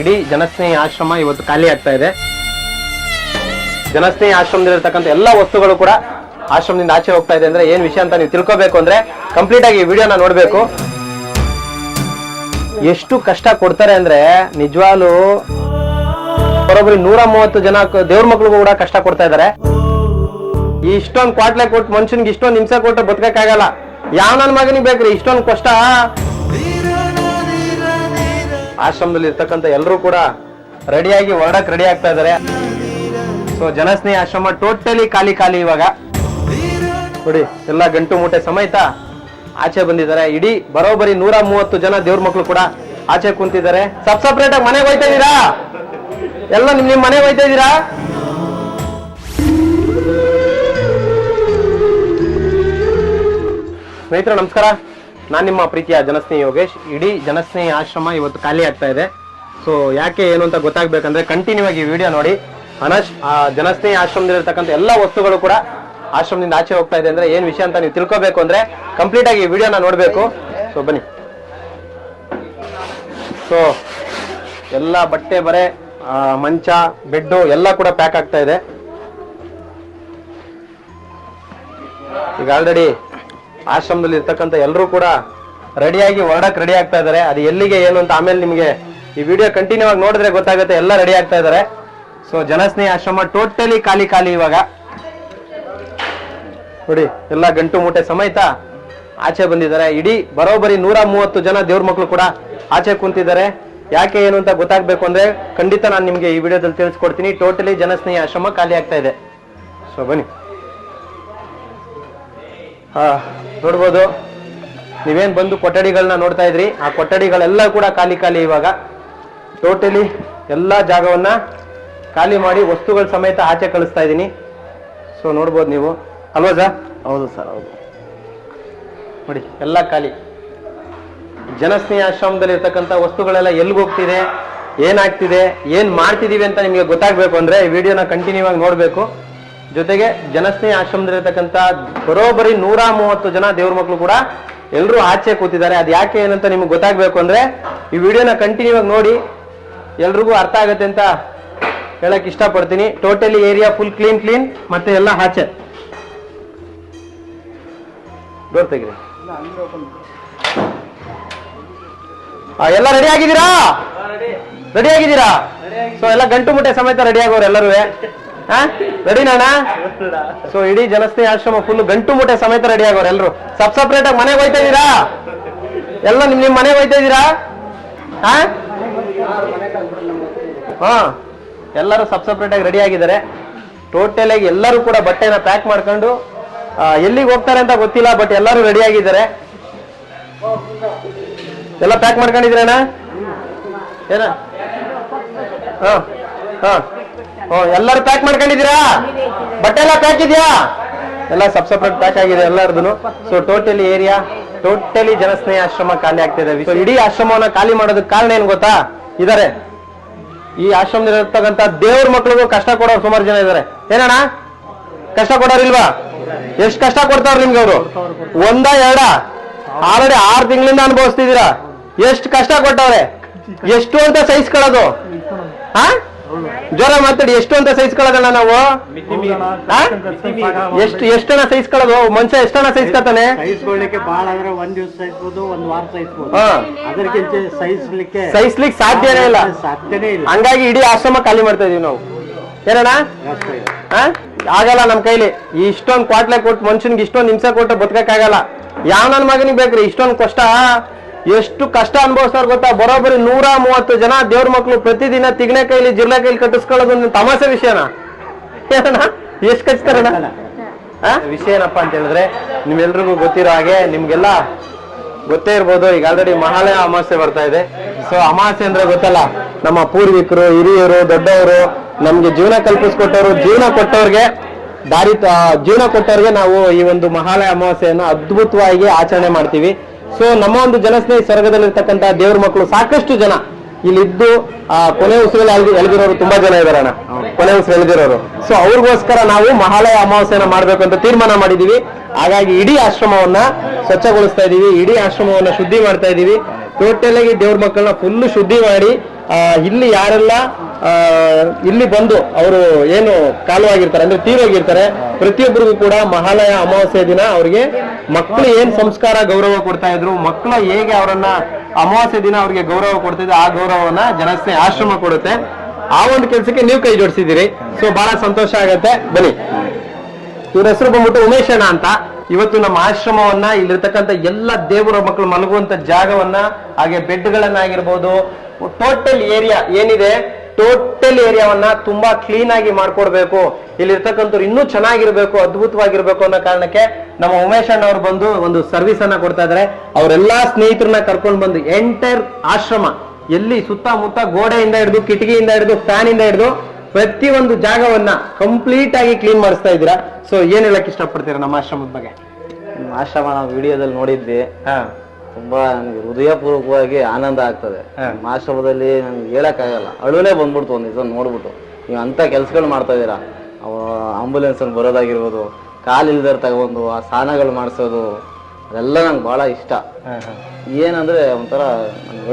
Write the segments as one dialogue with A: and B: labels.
A: ಇಡೀ ಜನಸ್ನೇಹಿ ಆಶ್ರಮ ಇವತ್ತು ಖಾಲಿ ಆಗ್ತಾ ಇದೆ. ಜನಸ್ನೇಹಿ ಆಶ್ರಮದಲ್ಲಿರ್ತಕ್ಕಂಥ ಎಲ್ಲಾ ವಸ್ತುಗಳು ಕೂಡ ಆಶ್ರಮದಿಂದ ಆಚೆ ಹೋಗ್ತಾ ಇದೆ ಅಂದ್ರೆ ಏನ್ ವಿಷಯ ಅಂತ ನೀವು ತಿಳ್ಕೊಬೇಕು ಅಂದ್ರೆ ಕಂಪ್ಲೀಟ್ ಆಗಿ ಈ ವಿಡಿಯೋನ ನೋಡ್ಬೇಕು. ಎಷ್ಟು ಕಷ್ಟ ಕೊಡ್ತಾರೆ ಅಂದ್ರೆ ನಿಜವಾಗ್ಲು ಬರೋಬ್ಬರಿ ನೂರ ಮೂವತ್ತು ಜನ ದೇವ್ರ ಮಕ್ಳಿಗೂ ಕೂಡ ಕಷ್ಟ ಕೊಡ್ತಾ ಇದಾರೆ ಇಷ್ಟೊಂದು ಕ್ವಾಟ್ಲೆ ಕೊಟ್ಟು ಮನುಷ್ಯನ್ಗೆ ಇಷ್ಟೊಂದು ಹಿಂಸೆ ಕೊಟ್ಟು ಬದುಕಕ್ಕಾಗಲ್ಲ. ಯಾವ ನನ್ನ ಮಗನಿಗೆ ಬೇಕ್ರಿ? ಇಷ್ಟೊಂದು ಕಷ್ಟ. ಆಶ್ರಮದಲ್ಲಿ ಇರ್ತಕ್ಕಂಥ ಎಲ್ಲರೂ ಕೂಡ ರೆಡಿಯಾಗಿ ಹೊರಡಕ್ ರೆಡಿ ಆಗ್ತಾ ಇದ್ದಾರೆ ಸೊ ಜನಸ್ನೇಹಿ ಆಶ್ರಮ ಟೋಟಲಿ ಖಾಲಿ ಖಾಲಿ ಇವಾಗ. ನೋಡಿ, ಎಲ್ಲ ಗಂಟು ಮೂಟೆ ಸಮೇತ ಆಚೆ ಬಂದಿದ್ದಾರೆ. ಇಡೀ ಬರೋಬ್ಬರಿ ನೂರ ಮೂವತ್ತು ಜನ ದೇವ್ರ ಮಕ್ಕಳು ಕೂಡ ಆಚೆ ಕುಂತಿದ್ದಾರೆ. ಸಬ್ ಸಪ್ರೇಟ್ ಆಗಿ ಮನೆಗೆ ಹೋಯ್ತಾ ಇದೀರಾ ಎಲ್ಲ ನಿಮ್ ನಿಮ್ ಮನೆಗೆ ಹೋಯ್ತಾ ಇದೀರಾ ಸ್ನೇಹಿತರೆ, ನಮಸ್ಕಾರ. ನಾನು ನಿಮ್ಮ ಪ್ರೀತಿಯ ಜನಸ್ನೇಹಿ ಯೋಗೇಶ್. ಇಡೀ ಜನಸ್ನೇಹಿ ಆಶ್ರಮ ಇವತ್ತು ಖಾಲಿ ಆಗ್ತಾ ಇದೆ. ಸೊ ಯಾಕೆ ಏನು ಅಂತ ಗೊತ್ತಾಗ್ಬೇಕಂದ್ರೆ ಕಂಟಿನ್ಯೂ ಆಗಿ ವಿಡಿಯೋ ನೋಡಿ. ಅನಶ್, ಆ ಜನಸ್ನೇಹಿ ಆಶ್ರಮದಲ್ಲಿರ್ತಕ್ಕಂಥ ಎಲ್ಲ ವಸ್ತುಗಳು ಕೂಡ ಆಶ್ರಮದಿಂದ ಆಚೆ ಹೋಗ್ತಾ ಇದೆ ಅಂದ್ರೆ ಏನ್ ವಿಷಯ ಅಂತ ನೀವು ತಿಳ್ಕೊಬೇಕು ಅಂದ್ರೆ ಕಂಪ್ಲೀಟ್ ಆಗಿ ವಿಡಿಯೋನ ನೋಡ್ಬೇಕು. ಸೊ ಬನ್ನಿ. ಸೊ ಎಲ್ಲ ಬಟ್ಟೆ ಬರೆ ಮಂಚ, ಬೆಡ್ಡು ಎಲ್ಲ ಕೂಡ ಪ್ಯಾಕ್ ಆಗ್ತಾ ಇದೆ. ಈಗ ಆಲ್ರೆಡಿ ಆಶ್ರಮದಲ್ಲಿ ಇರ್ತಕ್ಕಂಥ ಎಲ್ಲರೂ ಕೂಡ ರೆಡಿಯಾಗಿ ಹೊರಡಕ್ಕೆ ರೆಡಿ ಆಗ್ತಾ ಇದ್ದಾರೆ. ಅದು ಎಲ್ಲಿಗೆ, ಏನು ಅಂತ ಆಮೇಲೆ ನಿಮಗೆ ಈ ವಿಡಿಯೋ ಕಂಟಿನ್ಯೂ ಆಗಿ ನೋಡಿದ್ರೆ ಗೊತ್ತಾಗುತ್ತೆ. ಎಲ್ಲ ರೆಡಿ ಆಗ್ತಾ ಇದ್ದಾರೆ. ಸೊ ಜನಸ್ನೇಹಿ ಆಶ್ರಮ ಟೋಟಲಿ ಖಾಲಿ ಖಾಲಿ ಇವಾಗ. ನೋಡಿ, ಎಲ್ಲ ಗಂಟು ಮೂಟೆ ಸಮೇತ ಆಚೆ ಬಂದಿದ್ದಾರೆ. ಇಡೀ ಬರೋಬ್ಬರಿ ನೂರ ಮೂವತ್ತು ಜನ ದೇವ್ರ ಮಕ್ಕಳು ಕೂಡ ಆಚೆ ಕುಂತಿದ್ದಾರೆ. ಯಾಕೆ ಏನು ಅಂತ ಗೊತ್ತಾಗ್ಬೇಕು ಅಂದ್ರೆ ಖಂಡಿತ ನಾನು ನಿಮ್ಗೆ ಈ ವಿಡಿಯೋದಲ್ಲಿ ತಿಳಿಸ್ಕೊಡ್ತೀನಿ. ಟೋಟಲಿ ಜನಸ್ನೇಹಿ ಆಶ್ರಮ ಖಾಲಿ ಆಗ್ತಾ ಇದೆ. ಸೊ ಬನ್ನಿ. ಹಾ. ನೋಡ್ಬೋದು. ನೀವೇನು ಬಂದು ಕೊಠಡಿಗಳನ್ನ ನೋಡ್ತಾ ಇದ್ರಿ? ಆ ಕೊಠಡಿಗಳೆಲ್ಲ ಕೂಡ ಖಾಲಿ ಖಾಲಿ ಇವಾಗ. ಟೋಟಲಿ ಎಲ್ಲ ಜಾಗವನ್ನ ಖಾಲಿ ಮಾಡಿ ವಸ್ತುಗಳ ಸಮೇತ ಆಚೆ ಕಳಿಸ್ತಾ ಇದ್ದೀನಿ. ಸೊ ನೋಡ್ಬೋದು ನೀವು. ಅಲ್ವಾ ಸರ್?
B: ಹೌದು ಸರ್ ಹೌದು.
A: ನೋಡಿ ಎಲ್ಲ ಖಾಲಿ. ಜನಸ್ನೇಹ ಆಶ್ರಮದಲ್ಲಿ ಇರ್ತಕ್ಕಂಥ ವಸ್ತುಗಳೆಲ್ಲ ಎಲ್ಲಿಗೆ ಹೋಗ್ತಿದೆ? ಏನಾಗ್ತಿದೆ? ಏನು ಮಾಡ್ತಿದೀವಿ ಅಂತ ನಿಮಗೆ ಗೊತ್ತಾಗ್ಬೇಕು ಅಂದ್ರೆ ಈ ವಿಡಿಯೋನ ಕಂಟಿನ್ಯೂ ಆಗಿ ನೋಡ್ಬೇಕು. ಜೊತೆಗೆ ಜನಸ್ನೇಹಿ ಆಶ್ರಮದಲ್ಲಿರ್ತಕ್ಕಂಥ ಬರೋಬ್ಬರಿ ನೂರ ಮೂವತ್ತು ಜನ ದೇವ್ರ ಮಕ್ಕಳು ಕೂಡ ಎಲ್ಲರೂ ಆಚೆ ಕೂತಿದ್ದಾರೆ. ಅದು ಯಾಕೆ ಏನಂತ ನಿಮ್ಗೆ ಗೊತ್ತಾಗ್ಬೇಕು ಅಂದ್ರೆ ಈ ವಿಡಿಯೋನ ಕಂಟಿನ್ಯೂ ಆಗಿ ನೋಡಿ. ಎಲ್ರಿಗೂ ಅರ್ಥ ಆಗತ್ತೆ ಅಂತ ಹೇಳಕ್ ಇಷ್ಟಪಡ್ತೀನಿ. Totally area full clean clean ಮತ್ತೆ ಎಲ್ಲ ಆಚೆ. ಡೋರ್ ತೆಗಿರಿ ಎಲ್ಲ ರೆಡಿ ಆಗಿದ್ದೀರಾ? ರೆಡಿ ಆಗಿದ್ದೀರಾ? ಸೊ ಎಲ್ಲ ಗಂಟು ಮುಟ್ಟೆ ಸಮೇತ ರೆಡಿ ಆಗೋರು ಎಲ್ಲರೂ. ರೆಡಿ ನಾಣ ಸೊ ಇಡೀ ಜನಸ್ನೇಹಿ ಆಶ್ರಮ ಫುಲ್ ಗಂಟು ಮೂಟೆ ಸಮೇತ ರೆಡಿ ಆಗೋರು ಎಲ್ರು. ಸಬ್ ಸಪ್ರೇಟ್ ಆಗಿ ಮನೆಗೆ ಹೋಯ್ತಾ ಇದ್ದೀರಾ? ಎಲ್ಲ ನಿಮ್ ನಿಮ್ ಮನೆಗೆ ಹೋಯ್ತಾ ಇದ್ದೀರಾ? ಹಾ? ಹಾ. ಎಲ್ಲರೂ ಸಬ್ ಸಪ್ರೇಟ್ ಆಗಿ ರೆಡಿ ಆಗಿದ್ದಾರೆ. ಟೋಟಲ್ ಆಗಿ ಎಲ್ಲರೂ ಕೂಡ ಬಟ್ಟೆನ ಪ್ಯಾಕ್ ಮಾಡ್ಕೊಂಡು ಎಲ್ಲಿಗೆ ಹೋಗ್ತಾರೆ ಅಂತ ಗೊತ್ತಿಲ್ಲ ಬಟ್ ಎಲ್ಲರೂ ರೆಡಿ ಆಗಿದ್ದಾರೆ. ಎಲ್ಲ ಪ್ಯಾಕ್ ಮಾಡ್ಕೊಂಡಿದ್ರೇನಾ ಏನ? ಹಾ ಹಾ. ಹ್ಞೂ ಎಲ್ಲರೂ ಪ್ಯಾಕ್ ಮಾಡ್ಕೊಂಡಿದ್ದೀರಾ? ಬಟ್ಟೆ ಎಲ್ಲ ಪ್ಯಾಕ್ ಇದೆಯಾ? ಎಲ್ಲ ಸಬ್ ಸಪ್ರೇಟ್ ಪ್ಯಾಕ್ ಆಗಿದೆ ಎಲ್ಲರದು so totally area totally Janasneha ಆಶ್ರಮ ಖಾಲಿ ಆಗ್ತಿದೆ ಸೊ ಇಡೀ ಆಶ್ರಮವನ್ನ ಖಾಲಿ ಮಾಡೋದಕ್ಕೆ ಕಾರಣ ಏನ್ ಗೊತ್ತಾ? ಇದಾರೆ. ಈ ಆಶ್ರಮದಲ್ಲಿರ್ತಕ್ಕಂಥ ದೇವ್ರ ಮಕ್ಳಿಗೂ ಕಷ್ಟ ಕೊಡೋರು ಸುಮಾರು ಜನ ಇದಾರೆ. ಏನಣ್ಣ? ಕಷ್ಟ ಕೊಡೋರಿಲ್ವಾ ಎಷ್ಟು ಕಷ್ಟ ಕೊಡ್ತಾರ ನಿಮ್ಗೆ ಅವರು? ಒಂದ, ಎರಡ? ಆಲ್ರೆಡಿ ಆರು ತಿಂಗಳಿಂದ ಅನುಭವಿಸ್ತಿದ್ದೀರಾ? ಎಷ್ಟು ಕಷ್ಟ ಕೊಟ್ಟವ್ರೆ? ಎಷ್ಟು ಅಂತ ಸಹಿಸ್ಕೊಳ್ಳೋದು ಹಾ? ಜ್ವರ ಮಾತಾಡಿ ಎಷ್ಟು ಅಂತ ಸಹಿಸ್ಕೊಳ್ಳೋದಣ್ಣ ನಾವು? ಎಷ್ಟು ಎಷ್ಟನ ಸಹಿಸ್ಕೊಳ್ಳೋದು ಮನುಷ್ಯ ಎಷ್ಟನ ಸಹಿಸ್ಕೊತಾನೆ
B: ಸಹಿಸ್ಕೊಳ್ಳಿಕ್ಕೆ ಬಹಳ ಅಂದ್ರೆ ಒಂದ್ ದಿವಸ ಸಹಿಸ್ಬೋದು ಒಂದ್ ವಾರ ಸಹಿಸ್ಬೋದು ಅದಕ್ಕಿಂತ ಸಹಿಸ್ಲಿಕ್ಕೆ
A: ಸಹಿಸ್ಲಿಕ್ಕೆ ಸಾಧ್ಯನೇ ಇಲ್ಲ.
B: ಸಾಧ್ಯನೇ ಇಲ್ಲ.
A: ಹಂಗಾಗಿ ಇಡೀ ಆಶ್ರಮ ಖಾಲಿ ಮಾಡ್ತಾ ಇದೀವಿ ನಾವು. ಏನಣ್ಣ? ಆ? ಆಗಲ್ಲ ನಮ್ ಕೈಲಿ. ಈ ಇಷ್ಟೊಂದ್ ಕ್ವಾಟ್ಲೆ ಕೊಟ್ಟು ಮನುಷ್ಯನ್ಗೆ ಇಷ್ಟೊಂದ್ ಹಿಂಸೆ ಕೊಟ್ಟು ಬದುಕಕ್ಕಾಗಲ್ಲ. ಯಾವ ನನ್ ಮಗನಿಗೆ ಬೇಕ್ರಿ? ಇಷ್ಟೊಂದು ಕಷ್ಟ. ಎಷ್ಟು ಕಷ್ಟ ಅನುಭವಿಸ್ತಾರ ಗೊತ್ತಾ? ಬರೋಬ್ಬರಿ ನೂರ ಮೂವತ್ತು ಜನ ದೇವ್ರ ಮಕ್ಳು ಪ್ರತಿದಿನ ತಿಗ್ನೆ ಕೈಲಿ ಜಿರ್ಲೆ ಕೈಲಿ ಕಟ್ಟಿಸ್ಕೊಳ್ಳೋದು ಒಂದು ತಮಾಷೆ ವಿಷಯನ? ಏನಣ್ಣ? ಎಷ್ಟು ಕಚ್ತಾರಣ್ಣ ಆ? ವಿಷಯ ಏನಪ್ಪಾ ಅಂತ ಹೇಳಿದ್ರೆ ನಿಮ್ಗೆಲ್ರಿಗೂ ಗೊತ್ತಿರೋ ಹಾಗೆ ನಿಮ್ಗೆಲ್ಲ ಗೊತ್ತೇ ಇರ್ಬೋದು. ಈಗ ಆಲ್ರೆಡಿ ಮಹಾಲಯ ಅಮಾವಾಸ್ಯೆ ಬರ್ತಾ ಇದೆ. ಸೊ ಅಮಾವಾಸ್ಯೆ ಅಂದ್ರೆ ಗೊತ್ತಲ್ಲ ನಮ್ಮ ಪೂರ್ವಿಕರು ಹಿರಿಯರು ದೊಡ್ಡವರು ನಮ್ಗೆ ಜೀವನ ಕಲ್ಪಿಸ್ಕೊಟ್ಟವರು ಜೀವನ ಕೊಟ್ಟವ್ರಿಗೆ ದಾರಿ ಜೀವನ ಕೊಟ್ಟವ್ರಿಗೆ ನಾವು ಈ ಒಂದು ಮಹಾಲಯ ಅಮಾವಾಸ್ಯೆಯನ್ನು ಅದ್ಭುತವಾಗಿ ಆಚರಣೆ ಮಾಡ್ತೀವಿ. ಸೊ ನಮ್ಮ ಒಂದು ಜನಸ್ನೇಹಿ ಸ್ವರ್ಗದಲ್ಲಿರ್ತಕ್ಕಂಥ ದೇವ್ರ ಮಕ್ಕಳು ಸಾಕಷ್ಟು ಜನ ಇಲ್ಲಿದ್ದು, ಆ, ಕೊನೆ ಉಸಿರಲ್ಲಿ ಎಳೆದಿರೋರು ತುಂಬಾ ಜನ ಇದಾರಣ ಕೊನೆ ಉಸಿರು ಎಳ್ದಿರೋರು ಸೊ ಅವ್ರಿಗೋಸ್ಕರ ನಾವು ಮಹಾಲಯ ಅಮಾವಾಸ್ಯನ ಮಾಡ್ಬೇಕು ಅಂತ ತೀರ್ಮಾನ ಮಾಡಿದೀವಿ. ಹಾಗಾಗಿ ಇಡೀ ಆಶ್ರಮವನ್ನ ಸ್ವಚ್ಛಗೊಳಿಸ್ತಾ ಇದೀವಿ. ಇಡೀ ಆಶ್ರಮವನ್ನ ಶುದ್ಧಿ ಮಾಡ್ತಾ ಇದೀವಿ. ಟೋಟಲ್ ಆಗಿ ದೇವ್ರ ಮಕ್ಕಳನ್ನ ಫುಲ್ ಶುದ್ಧಿ ಮಾಡಿ ಇಲ್ಲಿ ಯಾರೆಲ್ಲ ಇಲ್ಲಿ ಬಂದು ಅವರು ಏನು ಕಾಲವಾಗಿರ್ತಾರೆ, ಅಂದ್ರೆ ತೀರೋಗಿರ್ತಾರೆ, ಪ್ರತಿಯೊಬ್ಬರಿಗೂ ಕೂಡ ಮಹಾಲಯ ಅಮಾವಾಸ್ಯೆ ದಿನ ಅವರಿಗೆ ಮಕ್ಕಳು ಏನ್ ಸಂಸ್ಕಾರ ಗೌರವ ಕೊಡ್ತಾ ಇದ್ರು, ಮಕ್ಕಳು ಹೇಗೆ ಅವರನ್ನ ಅಮಾವಾಸ್ಯೆ ದಿನ ಅವರಿಗೆ ಗೌರವ ಕೊಡ್ತಿದ್ರು, ಆ ಗೌರವವನ್ನ ಜನಸ್ನೇ ಆಶ್ರಮ ಕೊಡುತ್ತೆ. ಆ ಒಂದು ಕೆಲಸಕ್ಕೆ ನೀವು ಕೈ ಜೋಡಿಸಿದಿರಿ ಸೊ ಬಹಳ ಸಂತೋಷ ಆಗತ್ತೆ. ಬನ್ನಿ. ಇವ್ರ ಹೆಸರು ಬಂದ್ಬಿಟ್ಟು ಉಮೇಶ್ ಅಣ್ಣ ಅಂತ. ಇವತ್ತು ನಮ್ಮ ಆಶ್ರಮವನ್ನ ಇಲ್ಲಿರ್ತಕ್ಕಂಥ ಎಲ್ಲ ದೇವರ ಮಕ್ಕಳು ಮಲಗುವಂತ ಜಾಗವನ್ನ, ಹಾಗೆ ಬೆಡ್ಗಳನ್ನಾಗಿರ್ಬೋದು ಟೋಟಲ್ ಏರಿಯಾ ಏನಿದೆ? ಟೋಟಲ್ ಏರಿಯಾವನ್ನ ತುಂಬಾ ಕ್ಲೀನ್ ಆಗಿ ಮಾಡ್ಕೊಡ್ಬೇಕು. ಇಲ್ಲಿರ್ತಕ್ಕಂಥವ್ರು ಇನ್ನೂ ಚೆನ್ನಾಗಿರ್ಬೇಕು ಅದ್ಭುತವಾಗಿರ್ಬೇಕು ಅನ್ನೋ ಕಾರಣಕ್ಕೆ ನಮ್ಮ ಉಮೇಶ್ ಅಣ್ಣ ಅವ್ರು ಬಂದು ಒಂದು ಸರ್ವಿಸ್ ಅನ್ನ ಕೊಡ್ತಾ ಇದಾರೆ. ಅವರೆಲ್ಲಾ ಸ್ನೇಹಿತರನ್ನ ಕರ್ಕೊಂಡು ಬಂದು ಎಂಟೈರ್ ಆಶ್ರಮ ಎಲ್ಲಿ ಸುತ್ತಮುತ್ತ ಗೋಡೆಯಿಂದ ಹಿಡಿದು ಕಿಟಕಿಯಿಂದ ಹಿಡಿದು ಫ್ಯಾನ್ ಇಂದ ಹಿಡಿದು ಒಂದು ಜಾಗವನ್ನ ಕಂಪ್ಲೀಟ್ ಆಗಿ ಕ್ಲೀನ್ ಮಾಡಿಸ್ತಾ ಇದ್ದೀರಾ. ಸೊ ಏನ್ ಹೇಳಕ್ ಇಷ್ಟಪಡ್ತೀರಾ ನಮ್ಮ ಆಶ್ರಮದ ಬಗ್ಗೆ?
C: ನಿಮ್ಮ ಆಶ್ರಮ ನಾವು ವಿಡಿಯೋದಲ್ಲಿ ನೋಡಿದ್ವಿ.
A: ಹಾ.
C: ತುಂಬಾ ನನಗೆ ಹೃದಯಪೂರ್ವಕವಾಗಿ ಆನಂದ ಆಗ್ತದೆ. ಆಶ್ರಮದಲ್ಲಿ ಆಗಲ್ಲ ಹೇಳಕ್ಕಾಗಲ್ಲ. ಅಳುನೇ ಬಂದ್ಬಿಡ್ತು ಒಂದು ಇದನ್ನ ನೋಡ್ಬಿಟ್ಟು. ನೀವು ಅಂತ ಕೆಲಸಗಳು ಮಾಡ್ತಾ ಇದ್ದೀರಾ? ಆಂಬುಲೆನ್ಸ್ ಅಲ್ಲಿ ಬರೋದಾಗಿರ್ಬೋದು ಕಾಲು ಇಲ್ದರ್ ತಗೊಂಡು ಆ ಸ್ನಾನಗಳು ಮಾಡಿಸೋದು ಅದೆಲ್ಲ ನಂಗೆ ಭಾಳ ಇಷ್ಟ. ಏನಂದ್ರೆ ಒಂಥರ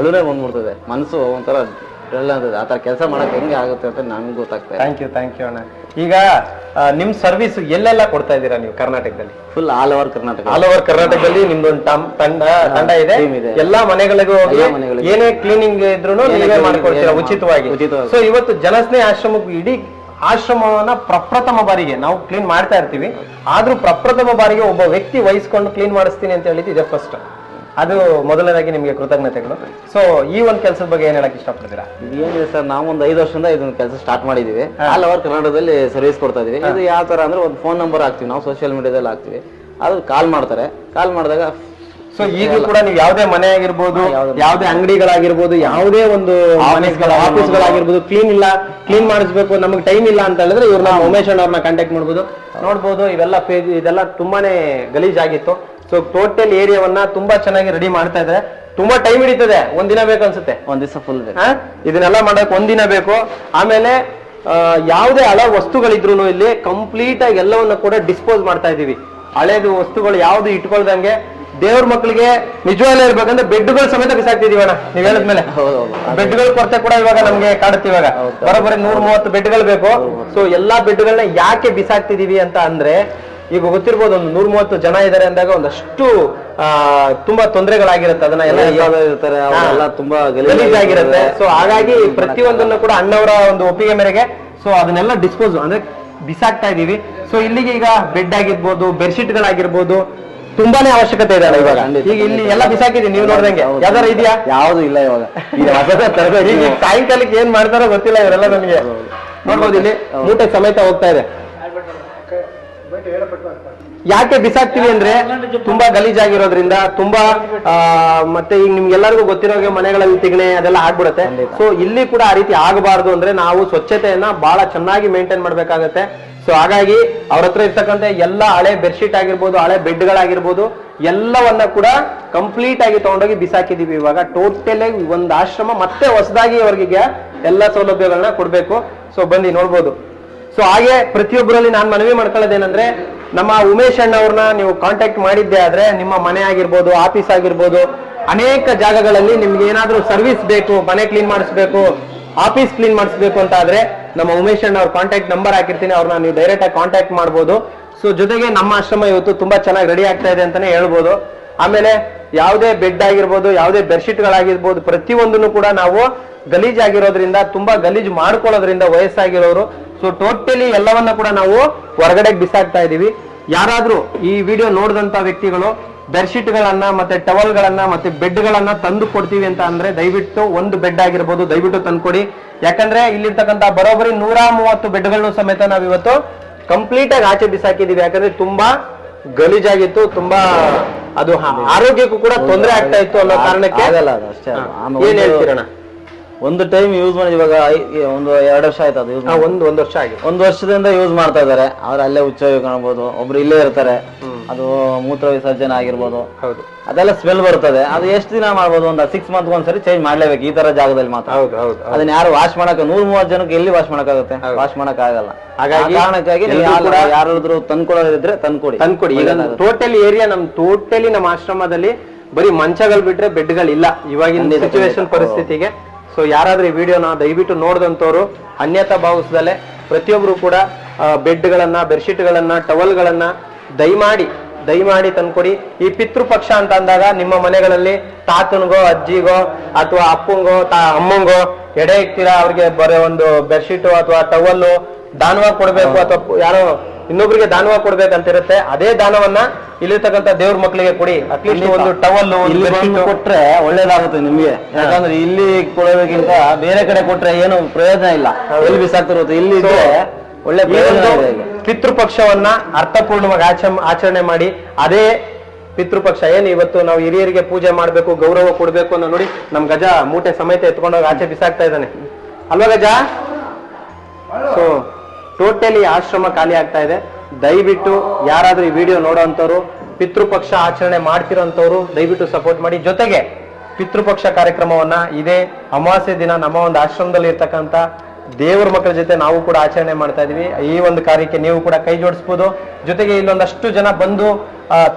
C: ಒಳ್ಳೆ ಅಳುನೇ ಬಂದ್ಬಿಡ್ತದೆ. ಮನಸ್ಸು ಒಂಥರ ಆ ಥರ ಕೆಲಸ ಮಾಡಕ್ಕೆ ಹೆಂಗೆ ಆಗುತ್ತೆ ಅಂತ ನನಗೆ ಗೊತ್ತಾಗ್ತದೆ
A: ಥ್ಯಾಂಕ್ ಯು ಥ್ಯಾಂಕ್ ಯು ಅಣ್ಣ. ಈಗ ನಿಮ್ ಸರ್ವಿಸ್ ಎಲ್ಲೆಲ್ಲ ಕೊಡ್ತಾ ಇದ್ದೀರಾ ನೀವು ಕರ್ನಾಟಕದಲ್ಲಿ?
C: Full all over Karnataka.
A: All over ಕರ್ನಾಟಕದಲ್ಲಿ ನಿಮ್ದೊಂದು ತಂಡ ತಂಡ ಇದೆ. ಎಲ್ಲಾ ಮನೆಗಳಿಗೂ ಹೋಗಿ ಏನೇ ಕ್ಲೀನಿಂಗ್ ಇದ್ರು ನೀವೇ ಮಾಡ್ಕೊಡ್ತೀರಾ ಉಚಿತವಾಗಿ.
C: ಉಚಿತವಾಗಿ.
A: ಸೊ ಇವತ್ತು ಜನಸ್ನೇಹ ಆಶ್ರಮಕ್ಕೆ ಇಡೀ ಆಶ್ರಮವನ್ನ ಪ್ರಪ್ರಥಮ ಬಾರಿಗೆ ನಾವು ಕ್ಲೀನ್ ಮಾಡ್ತಾ ಇರ್ತೀವಿ. ಆದ್ರೂ ಪ್ರಪ್ರಥಮ ಬಾರಿಗೆ ಒಬ್ಬ ವ್ಯಕ್ತಿ ವಹಿಸ್ಕೊಂಡು ಕ್ಲೀನ್ ಮಾಡಿಸ್ತೀನಿ ಅಂತ ಹೇಳಿದ್ದು ಇದೆ ಫಸ್ಟ್ ಅದು ಮೊದಲನೇದಾಗಿ ನಿಮಗೆ ಕೃತಜ್ಞತೆಗಳು. ಸೊ ಈ ಒಂದು ಕೆಲಸದ ಬಗ್ಗೆ ಏನ್ ಹೇಳಕ್ ಇಷ್ಟಪಡ್ತೀರಾ?
C: ಏನಿದೆ ಸರ್ ನಾವು ಒಂದು ಐದು ವರ್ಷದಿಂದ ಇದೊಂದು ಕೆಲಸ ಸ್ಟಾರ್ಟ್ ಮಾಡಿದೀವಿ. ಆಲ್ ಓವರ್ ಕರ್ನಾಟಕದಲ್ಲಿ ಸರ್ವಿಸ್ ಕೊಡ್ತಾ ಇದೀವಿ. ಇದು ಯಾವ ತರ ಅಂದ್ರೆ ಒಂದು ಫೋನ್ ನಂಬರ್ ಹಾಕ್ತೀವಿ. ನಾವು ಸೋಷಿಯಲ್ ಮೀಡಿಯಾದಲ್ಲಿ ಹಾಕ್ತಿವಿ. ಅದು ಕಾಲ್ ಮಾಡ್ತಾರೆ. ಕಾಲ್ ಮಾಡಿದಾಗ
A: ಸೊ ಈಗ ಕೂಡ ನೀವು ಯಾವುದೇ ಮನೆ ಆಗಿರ್ಬೋದು
C: ಯಾವ್ದೇ
A: ಅಂಗಡಿಗಳಾಗಿರ್ಬೋದು ಯಾವುದೇ ಒಂದು ಆಫೀಸ್ಗಳಾಗಿರ್ಬೋದು ಕ್ಲೀನ್ ಇಲ್ಲ ಕ್ಲೀನ್ ಮಾಡಿಸ್ಬೇಕು ನಮಗೆ ಟೈಮ್ ಇಲ್ಲ ಅಂತ ಹೇಳಿದ್ರೆ ಇವ್ರನ್ನ ಉಮೇಶ್ ಅವ್ರನ್ನ ಕಾಂಟ್ಯಾಕ್ಟ್ ಮಾಡ್ಬೋದು. ನೋಡ್ಬೋದು ಇವೆಲ್ಲ ಇದೆಲ್ಲ ತುಂಬಾನೇ ಗಲೀಜಾಗಿತ್ತು. ಸೊ ಟೋಟಲ್ ಏರಿಯಾವನ್ನ ತುಂಬಾ ಚೆನ್ನಾಗಿ ರೆಡಿ ಮಾಡ್ತಾ ಇದ್ದಾರೆ. ತುಂಬಾ ಟೈಮ್ ಹಿಡಿತದೆ. ಒಂದಿನ ಬೇಕು ಅನ್ಸುತ್ತೆ.
C: ಒಂದ್ ದಿವಸ ಫುಲ್?
A: ಇದನ್ನೆಲ್ಲ ಮಾಡಕ್ ಒಂದಿನ ಬೇಕು. ಆಮೇಲೆ ಯಾವುದೇ ಹಳೆ ವಸ್ತುಗಳಿದ್ರು ಇಲ್ಲಿ ಕಂಪ್ಲೀಟ್ ಆಗಿ ಎಲ್ಲವನ್ನ ಕೂಡ ಡಿಸ್ಪೋಸ್ ಮಾಡ್ತಾ ಇದೀವಿ ಹಳೇದು ವಸ್ತುಗಳು ಯಾವ್ದು ಇಟ್ಕೊಳ್ದಂಗೆ ದೇವ್ರ ಮಕ್ಕಳಿಗೆ ನಿಜವಾಗ್ಲೇ ಇರ್ಬೇಕಂದ್ರೆ ಬೆಡ್ಗಳು ಸಮೇತ ಬಿಸಾಕ್ತಿದೀವಿ ಅಣ್ಣ. ನೀವ್ ಹೇಳಿದ್ಮೇಲೆ. ಬೆಡ್ಗಳ ಕೊರತೆ ಕೂಡ ಇವಾಗ ನಮ್ಗೆ ಕಾಡುತ್ತೆ ಇವಾಗ. ಬರೋಬ್ಬರಿ ನೂರ ಮೂವತ್ತು ಬೆಡ್ಗಳು ಬೇಕು. ಸೊ ಎಲ್ಲಾ ಬೆಡ್ಗಳನ್ನ ಯಾಕೆ ಬಿಸಾಕ್ತಿದೀವಿ ಅಂತ ಅಂದ್ರೆ ಈಗ ಗೊತ್ತಿರ್ಬೋದು ಒಂದು ನೂರ ಮೂವತ್ತು ಜನ ಇದಾರೆ ಅಂದಾಗ ಒಂದಷ್ಟು ಆ ತುಂಬಾ ತೊಂದರೆಗಳಾಗಿರುತ್ತೆ ಅದನ್ನ ಎಲ್ಲ
C: ಇರ್ತಾರೆ ತುಂಬಾ
A: ಗಲೀಜಾಗಿರುತ್ತೆ. ಸೊ ಹಾಗಾಗಿ ಪ್ರತಿಯೊಂದನ್ನು ಕೂಡ ಅಣ್ಣವರ ಒಂದು ಒಪ್ಪಿಗೆ ಮೇರೆಗೆ ಸೊ ಅದನ್ನೆಲ್ಲ ಡಿಸ್ಪೋಸ್ ಅಂದ್ರೆ ಬಿಸಾಕ್ತಾ ಇದೀವಿ ಸೊ ಇಲ್ಲಿಗೆ ಈಗ ಬೆಡ್ ಆಗಿರ್ಬೋದು ಬೆಡ್ಶೀಟ್ ಗಳಾಗಿರ್ಬೋದು ತುಂಬಾನೇ ಅವಶ್ಯಕತೆ ಇದೆ ಅಲ್ಲ ಇವಾಗ. ಈಗ ಇಲ್ಲಿ ಎಲ್ಲ ಬಿಸಾಕಿದೀನಿ ನೀವು ನೋಡ್ದಂಗೆ. ಯಾವ್ದಾರ ಇದೆಯಾ?
C: ಯಾವ್ದು ಇಲ್ಲ ಇವಾಗ. ಈಗ
A: ಸಾಯಂಕಾಲಕ್ಕೆ ಏನ್ ಮಾಡ್ತಾರೋ ಗೊತ್ತಿಲ್ಲ ಇವರೆಲ್ಲ ನಮಗೆ. ನೋಡ್ಬೋದು ಇಲ್ಲಿ ಮೂಟೆ ಸಮೇತ ಹೋಗ್ತಾ ಇದೆ. ಯಾಕೆ ಬಿಸಾಕ್ತಿವಿ ಅಂದ್ರೆ ತುಂಬಾ ಗಲೀಜಾಗಿರೋದ್ರಿಂದ ತುಂಬಾ ಆ, ಮತ್ತೆ ಈಗ ನಿಮ್ಗೆಲ್ಲರಿಗೂ ಗೊತ್ತಿರೋ ಮನೆಗಳಲ್ಲಿ ತಿಗಣೆ ಅದೆಲ್ಲ ಆಗ್ಬಿಡುತ್ತೆ. ಸೊ ಇಲ್ಲಿ ಕೂಡ ಆ ರೀತಿ ಆಗಬಾರ್ದು ಅಂದ್ರೆ ನಾವು ಸ್ವಚ್ಛತೆಯನ್ನ ಬಹಳ ಚೆನ್ನಾಗಿ ಮೇಂಟೈನ್ ಮಾಡ್ಬೇಕಾಗತ್ತೆ. ಸೊ ಹಾಗಾಗಿ ಅವ್ರ ಹತ್ರ ಇರ್ತಕ್ಕಂಥ ಎಲ್ಲ ಹಳೆ ಬೆಡ್ಶೀಟ್ ಆಗಿರ್ಬೋದು ಹಳೆ ಬೆಡ್ಗಳಾಗಿರ್ಬೋದು ಎಲ್ಲವನ್ನ ಕೂಡ ಕಂಪ್ಲೀಟ್ ಆಗಿ ತಗೊಂಡೋಗಿ ಬಿಸಾಕಿದೀವಿ ಇವಾಗ. ಟೋಟಲ್ ಆಗಿ ಒಂದು ಆಶ್ರಮ ಮತ್ತೆ ಹೊಸದಾಗಿ ಅವರಿಗೆ ಎಲ್ಲ ಸೌಲಭ್ಯಗಳನ್ನ ಕೊಡ್ಬೇಕು. ಸೊ ಬನ್ನಿ ನೋಡ್ಬೋದು. ಸೊ ಹಾಗೆ ಪ್ರತಿಯೊಬ್ಬರಲ್ಲಿ ನಾನು ಮನವಿ ಮಾಡ್ಕೊಳ್ಳೋದೇನಂದ್ರೆ, ನಮ್ಮ ಉಮೇಶ್ ಅಣ್ಣ ಅವ್ರನ್ನ ನೀವು ಕಾಂಟ್ಯಾಕ್ಟ್ ಮಾಡಿದ್ದೆ ಆದ್ರೆ ನಿಮ್ಮ ಮನೆ ಆಗಿರ್ಬೋದು ಆಫೀಸ್ ಆಗಿರ್ಬೋದು, ಅನೇಕ ಜಾಗಗಳಲ್ಲಿ ನಿಮ್ಗೆ ಏನಾದ್ರೂ ಸರ್ವಿಸ್ ಬೇಕು, ಮನೆ ಕ್ಲೀನ್ ಮಾಡಿಸ್ಬೇಕು ಆಫೀಸ್ ಕ್ಲೀನ್ ಮಾಡಿಸ್ಬೇಕು ಅಂತ ಆದ್ರೆ ನಮ್ಮ ಉಮೇಶ್ ಅಣ್ಣ ಅವ್ರ ಕಾಂಟ್ಯಾಕ್ಟ್ ನಂಬರ್ ಹಾಕಿರ್ತೀನಿ, ಅವ್ರನ್ನ ನೀವು ಡೈರೆಕ್ಟ್ ಆಗಿ ಕಾಂಟ್ಯಾಕ್ಟ್ ಮಾಡ್ಬೋದು. ಸೊ ಜೊತೆಗೆ ನಮ್ಮ ಆಶ್ರಮ ಇವತ್ತು ತುಂಬಾ ಚೆನ್ನಾಗಿ ರೆಡಿ ಆಗ್ತಾ ಇದೆ ಅಂತಾನೆ ಹೇಳ್ಬೋದು. ಆಮೇಲೆ ಯಾವುದೇ ಬೆಡ್ ಆಗಿರ್ಬೋದು, ಯಾವುದೇ ಬೆಡ್ಶೀಟ್ಗಳಾಗಿರ್ಬೋದು ಪ್ರತಿಯೊಂದನ್ನು ಕೂಡ ನಾವು ಗಲೀಜಾಗಿರೋದ್ರಿಂದ, ತುಂಬಾ ಗಲೀಜು ಮಾಡ್ಕೊಳ್ಳೋದ್ರಿಂದ ವಯಸ್ಸಾಗಿರೋರು ಸೊ ಟೋಟಲಿ ಎಲ್ಲವನ್ನ ಕೂಡ ನಾವು ಹೊರಗಡೆ ಬಿಸಾಕ್ತಾ ಇದೀವಿ. ಯಾರಾದ್ರೂ ಈ ವಿಡಿಯೋ ನೋಡಿದಂತ ವ್ಯಕ್ತಿಗಳು ಬೆಡ್ಶೀಟ್ಗಳನ್ನ ಮತ್ತೆ ಟವಲ್ ಗಳನ್ನ ಮತ್ತೆ ಬೆಡ್ ಗಳನ್ನ ತಂದು ಕೊಡ್ತೀವಿ ಅಂತ ಅಂದ್ರೆ ದಯವಿಟ್ಟು ಒಂದು ಬೆಡ್ ಆಗಿರ್ಬೋದು ದಯವಿಟ್ಟು ತಂದ್ಕೊಡಿ. ಯಾಕಂದ್ರೆ ಇಲ್ಲಿರ್ತಕ್ಕಂತ ಬರೋಬ್ಬರಿ ನೂರ ಮೂವತ್ತು ಬೆಡ್ಗಳನ್ನು ಸಮೇತ ನಾವಿವತ್ತು ಕಂಪ್ಲೀಟ್ ಆಗಿ ಆಚೆ ಬಿಸಾಕಿದೀವಿ. ಯಾಕಂದ್ರೆ ತುಂಬಾ ಗಲೀಜಾಗಿತ್ತು ತುಂಬಾ ಅದು ಆರೋಗ್ಯಕ್ಕೂ ಕೂಡ ತೊಂದರೆ ಆಗ್ತಾ ಇತ್ತು ಅನ್ನೋ ಕಾರಣಕ್ಕೆ ಏನ್ ಹೇಳ್ತೀರಣ್ಣ?
C: ಒಂದು ಟೈಮ್ ಯೂಸ್ ಮಾಡಿ ಇವಾಗ ಐ- ಒಂದು ಎರಡು ವರ್ಷ ಆಯ್ತು ಅದು ಯೂಸ್
A: ಹಾ, ಒಂದು ಒಂದ್ ವರ್ಷ ಆಗಿದೆ.
C: ಒಂದು ವರ್ಷದಿಂದ ಯೂಸ್ ಮಾಡ್ತಾ ಇದ್ದಾರೆ. ಅವ್ರ ಅಲ್ಲೇ ಹುಚ್ಚ ಕಾಣಬಹುದು ಒಬ್ರು ಇಲ್ಲೇ ಇರ್ತಾರೆ. ಅದು ಮೂತ್ರ ವಿಸರ್ಜನೆ ಆಗಿರ್ಬೋದು.
A: ಹೌದು.
C: ಅದೆಲ್ಲ ಸ್ಮೆಲ್ ಬರ್ತದೆ. ಅದು ಎಷ್ಟು ದಿನ ಮಾಡ್ಬೋದು? ಒಂದು ಸಿಕ್ಸ್ ಮಂತ್ ಒಂದ್ಸರಿ ಚೇಂಜ್ ಮಾಡ್ಲೇಬೇಕು. ಈ ತರ ಜಾಗದಲ್ಲಿ ಮಾತ್ರ.
A: ಹೌದು ಹೌದು
C: ಅದನ್ನ ಯಾರು ವಾಶ್ ಮಾಡಕ್ ನೂರ್ ಮೂವತ್ ಜನಕ್ಕೆ ಎಲ್ಲಿ ವಾಶ್ ಮಾಡಕ್ಕಾಗುತ್ತೆ? ವಾಶ್ ಮಾಡಕ್ ಆಗಲ್ಲ.
A: ಹಾಗಾಗಿ
C: ಕಾರಣಕ್ಕಾಗಿ ನೀವು
A: ಎಲ್ರೂ ಕೂಡ-
C: ಯಾರು- ಯಾರಾದ್ರೂ ತಂದ್ಕೊಡೋದಿದ್ರೆ ತಂದ್ಕೊಡಿ.
A: ತಂದ್ಕೊಡಿ. ಈಗ. ಟೋಟಲ್ ಏರಿಯಾ ನಮ್ ಟೋಟಲಿ ನಮ್ಮ ಆಶ್ರಮದಲ್ಲಿ ಬರೀ ಮಂಚಗಳು ಬಿಟ್ರೆ ಬೆಡ್ಗಳಿಲ್ಲ. ಇವಾಗಿನ ಸಿಚುವೇಶನ್ ಪರಿಸ್ಥಿತಿಗೆ. ಸೊ ಯಾರಾದ್ರೂ ಈ ವಿಡಿಯೋನ ದಯವಿಟ್ಟು ನೋಡಿದಂಥವ್ರು, ಅನ್ಯತಾ ಭಾವಿಸ್ದಲೆ ಪ್ರತಿಯೊಬ್ರು ಕೂಡ ಬೆಡ್ಗಳನ್ನ, ಬೆಡ್ಶೀಟ್ಗಳನ್ನ, ಟವಲ್ಗಳನ್ನ ದಯಮಾಡಿ ದಯಮಾಡಿ ತಂದ್ಕೊಡಿ. ಈ ಪಿತೃಪಕ್ಷ ಅಂತ ಅಂದಾಗ ನಿಮ್ಮ ಮನೆಗಳಲ್ಲಿ ತಾತನಿಗೋ, ಅಜ್ಜಿಗೋ, ಅಥವಾ ಅಪ್ಪಂಗೋ, ತಾ, ಅಮ್ಮಂಗೋ, ಎಡೆ ಇಕ್ತೀರಾ? ಅವ್ರಿಗೆ ಬರೋ ಒಂದು ಬೆಡ್ಶೀಟು ಅಥವಾ ಟವಲ್ಲು ದಾನವಾಗಿ ಕೊಡಬೇಕು ಅಥವಾ ಯಾರೋ ಇನ್ನೊಬ್ರಿಗೆ ದಾನವ ಕೊಡ್ಬೇಕಂತಿರುತ್ತೆ ಅದೇ ದಾನವನ್ನ ಇಲ್ಲಿರ್ತಕ್ಕಂಥ ದೇವ್ರ ಮಕ್ಕಳಿಗೆ ಕೊಡಿ. ಅಟ್ಲೀಸ್ಟ್ ಒಂದು
C: ಟವಲ್ ಕೊಟ್ರೆ ಒಳ್ಳೇದಾಗುತ್ತೆ ನಿಮ್ಗೆ. ಯಾಕಂದ್ರೆ ಇಲ್ಲಿ ಕೊಡೋದಕ್ಕಿಂತ ಬೇರೆ ಕಡೆ ಕೊಟ್ರೆ ಏನು ಪ್ರಯೋಜನ ಇಲ್ಲ. ಎಲ್ಲಿ ಬಿಸಾಕ್ತಿರುತ್ತೆ ಇಲ್ಲಿ ಒಳ್ಳೆ ಪ್ರಯೋಜನ
A: ಪಿತೃಪಕ್ಷವನ್ನ ಅರ್ಥಪೂರ್ಣವಾಗಿ ಆಚ ಆಚರಣೆ ಮಾಡಿ ಅದೇ ಪಿತೃಪಕ್ಷ. ಏನು ಇವತ್ತು ನಾವು ಹಿರಿಯರಿಗೆ ಪೂಜೆ ಮಾಡ್ಬೇಕು ಗೌರವ ಕೊಡ್ಬೇಕು ಅನ್ನೋ ನೋಡಿ ನಮ್ ಗಜ ಮೂಟೆ ಸಮೇತ ಎತ್ಕೊಂಡೋಗಿ ಆಚೆ ಬಿಸಾಕ್ತಾ ಇದ್ದಾನೆ. ಅಲ್ವಾ ಗಜ? ಸೊ ಟೋಟಲಿ ಆಶ್ರಮ ಖಾಲಿ ಆಗ್ತಾ ಇದೆ. ದಯವಿಟ್ಟು ಯಾರಾದ್ರೂ ಈ ವಿಡಿಯೋ ನೋಡೋಂಥವ್ರು, ಪಿತೃಪಕ್ಷ ಆಚರಣೆ ಮಾಡ್ತಿರೋಂಥವ್ರು ದಯವಿಟ್ಟು ಸಪೋರ್ಟ್ ಮಾಡಿ. ಜೊತೆಗೆ ಪಿತೃಪಕ್ಷ ಕಾರ್ಯಕ್ರಮವನ್ನ ಇದೇ ಅಮಾವಾಸ್ಯೆ ದಿನ ನಮ್ಮ ಒಂದು ಆಶ್ರಮದಲ್ಲಿ ಇರ್ತಕ್ಕಂಥ ದೇವರ ಮಕ್ಕಳ ಜೊತೆ ನಾವು ಕೂಡ ಆಚರಣೆ ಮಾಡ್ತಾ ಇದೀವಿ. ಈ ಒಂದು ಕಾರ್ಯಕ್ಕೆ ನೀವು ಕೂಡ ಕೈ ಜೋಡಿಸ್ಬೋದು. ಜೊತೆಗೆ ಇಲ್ಲೊಂದಷ್ಟು ಜನ ಬಂದು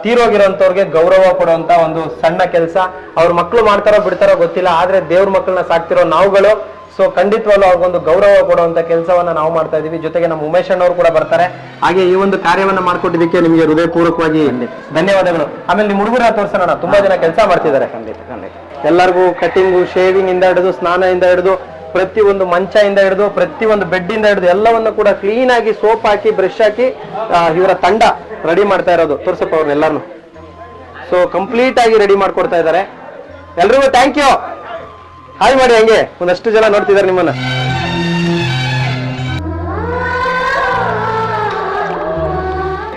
A: ತೀರೋಗಿರೋಂಥವ್ರಿಗೆ ಗೌರವ ಕೊಡುವಂತ ಒಂದು ಸಣ್ಣ ಕೆಲಸ. ಅವ್ರ ಮಕ್ಕಳು ಮಾಡ್ತಾರೋ ಬಿಡ್ತಾರೋ ಗೊತ್ತಿಲ್ಲ, ಆದ್ರೆ ದೇವ್ರ ಮಕ್ಕಳನ್ನ ಸಾಕ್ತಿರೋ ನಾವುಗಳು ಸೊ ಖಂಡಿತವಾಗ್ಲೂ ಅವ್ರಿಗೊಂದು ಗೌರವ ಕೊಡುವಂತ ಕೆಲಸವನ್ನ ನಾವು ಮಾಡ್ತಾ ಇದೀವಿ. ಜೊತೆಗೆ ನಮ್ಮ ಉಮೇಶ್ ಅಣ್ಣವ್ರು ಕೂಡ ಬರ್ತಾರೆ. ಹಾಗೆ ಈ ಒಂದು ಕಾರ್ಯವನ್ನ ಮಾಡ್ಕೊಟ್ಟಿದ್ದಕ್ಕೆ ನಿಮಗೆ ಹೃದಯಪೂರ್ವಕವಾಗಿ ಧನ್ಯವಾದಗಳು. ಆಮೇಲೆ ನಿಮ್ಮ ಹುಡುಗರ ತೋರ್ಸೋಣ ತುಂಬಾ ಜನ ಕೆಲಸ ಮಾಡ್ತಿದ್ದಾರೆ.
C: ಖಂಡಿತ ಖಂಡಿತ.
A: ಎಲ್ಲರಿಗೂ ಕಟಿಂಗು ಶೇವಿಂಗ್ ಇಂದ ಹಿಡಿದು ಸ್ನಾನದಿಂದ ಹಿಡಿದು ಪ್ರತಿ ಒಂದು ಮಂಚ ಇಂದ ಹಿಡಿದು ಪ್ರತಿ ಒಂದು ಬೆಡ್ ಇಂದ ಹಿಡಿದು ಎಲ್ಲವನ್ನು ಕೂಡ ಕ್ಲೀನ್ ಆಗಿ ಸೋಪ್ ಹಾಕಿ ಬ್ರಷ್ ಹಾಕಿ ಇವರ ತಂಡ ರೆಡಿ ಮಾಡ್ತಾ ಇರೋದು. ತೋರ್ಸಪ್ಪ ಅವ್ರನ್ನೆಲ್ಲರನ್ನು ಸೊ ಕಂಪ್ಲೀಟ್ ಆಗಿ ರೆಡಿ ಮಾಡ್ಕೊಡ್ತಾ ಇದ್ದಾರೆ. ಎಲ್ರಿಗೂ ಥ್ಯಾಂಕ್ ಯು ಹಾಯ್ ಮಾಡಿ ಹಂಗೆ. ಒಂದಷ್ಟು ಜನ ನೋಡ್ತಿದ್ದಾರೆ ನಿಮ್ಮನ್ನ.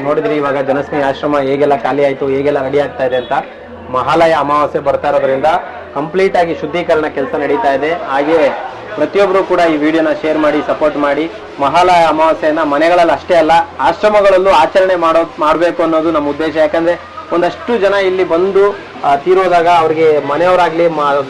A: ನೋಡಿದ್ರಿ ಇವಾಗ ಜನಸ್ನೇಹಿ ಆಶ್ರಮ ಹೇಗೆಲ್ಲ ಖಾಲಿ ಆಯ್ತು, ಹೇಗೆಲ್ಲ ರೆಡಿ ಆಗ್ತಾ ಇದೆ ಅಂತ. ಮಹಾಲಯ ಅಮಾವಾಸ್ಯೆ ಬರ್ತಾ ಇರೋದ್ರಿಂದ ಕಂಪ್ಲೀಟ್ ಆಗಿ ಶುದ್ಧೀಕರಣ ಕೆಲಸ ನಡೀತಾ ಇದೆ. ಹಾಗೆ ಪ್ರತಿಯೊಬ್ಬರು ಕೂಡ ಈ ವಿಡಿಯೋನ ಶೇರ್ ಮಾಡಿ ಸಪೋರ್ಟ್ ಮಾಡಿ. ಮಹಾಲಯ ಅಮಾವಾಸ್ಯೆಯನ್ನ ಮನೆಗಳಲ್ಲಿ ಅಷ್ಟೇ ಅಲ್ಲ, ಆಶ್ರಮಗಳಲ್ಲೂ ಆಚರಣೆ ಮಾಡೋ ಮಾಡಬೇಕು ಅನ್ನೋದು ನಮ್ಮ ಉದ್ದೇಶ. ಯಾಕಂದ್ರೆ ಒಂದಷ್ಟು ಜನ ಇಲ್ಲಿ ಬಂದು ತೀರೋದಾಗ ಅವ್ರಿಗೆ ಮನೆಯವರಾಗ್ಲಿ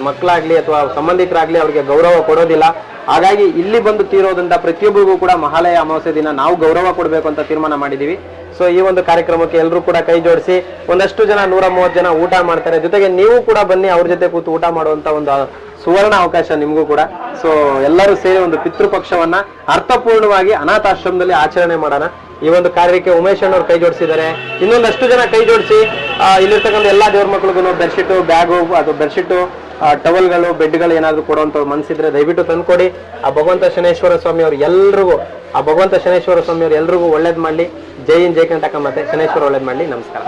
A: ಮಕ್ಕಳಾಗ್ಲಿ ಅಥವಾ ಸಂಬಂಧಿಕರಾಗ್ಲಿ ಅವ್ರಿಗೆ ಗೌರವ ಕೊಡೋದಿಲ್ಲ. ಹಾಗಾಗಿ ಇಲ್ಲಿ ಬಂದು ತೀರೋದ್ರಿಂದ ಪ್ರತಿಯೊಬ್ಬರಿಗೂ ಕೂಡ ಮಹಾಲಯ ಅಮಾವಾಸ್ಯೆ ದಿನ ನಾವು ಗೌರವ ಕೊಡಬೇಕು ಅಂತ ತೀರ್ಮಾನ ಮಾಡಿದೀವಿ. ಸೊ ಈ ಒಂದು ಕಾರ್ಯಕ್ರಮಕ್ಕೆ ಎಲ್ಲರೂ ಕೂಡ ಕೈ ಜೋಡಿಸಿ ಒಂದಷ್ಟು ಜನ ನೂರ ಮೂವತ್ತು ಜನ ಊಟ ಮಾಡ್ತಾರೆ. ಜೊತೆಗೆ ನೀವು ಕೂಡ ಬನ್ನಿ ಅವ್ರ ಜೊತೆ ಕೂತು ಊಟ ಮಾಡುವಂತ ಒಂದು ಸುವರ್ಣ ಅವಕಾಶ ನಿಮಗೂ ಕೂಡ. ಸೊ ಎಲ್ಲರೂ ಸೇರಿ ಒಂದು ಪಿತೃಪಕ್ಷವನ್ನ ಅರ್ಥಪೂರ್ಣವಾಗಿ ಅನಾಥಾಶ್ರಮದಲ್ಲಿ ಆಚರಣೆ ಮಾಡೋಣ. ಈ ಒಂದು ಕಾರ್ಯಕ್ಕೆ ಉಮೇಶ್ ಅಣ್ಣವ್ರು ಕೈ ಜೋಡಿಸಿದ್ದಾರೆ. ಇನ್ನೊಂದಷ್ಟು ಜನ ಕೈ ಜೋಡಿಸಿ ಇಲ್ಲಿರ್ತಕ್ಕಂಥ ಎಲ್ಲಾ ದೇವ್ರ ಮಕ್ಳಿಗೂ ಬೆಡ್ಶೀಟು, ಬ್ಯಾಗು, ಅದು ಬೆಡ್ಶೀಟು ಟವಲ್ಗಳು, ಬೆಡ್ಗಳು ಏನಾದ್ರು ಕೊಡುವಂತ ಮನಸ್ಸಿದ್ರೆ ದಯವಿಟ್ಟು ತಂದ್ಕೊಡಿ. ಆ ಭಗವಂತ ಶನೇಶ್ವರ ಸ್ವಾಮಿ ಅವ್ರು ಎಲ್ರಿಗೂ, ಆ ಭಗವಂತ ಶನೇಶ್ವರ ಸ್ವಾಮಿ ಅವ್ರು ಎಲ್ರಿಗೂ ಒಳ್ಳೇದ್ ಮಾಡಿ ಜೈ ಇನ್ ಜೈ ಕಂಟಕ ಮತ್ತೆ ಶನೇಶ್ವರ ಒಳ್ಳೇದು ಮಾಡಿ ನಮಸ್ಕಾರ.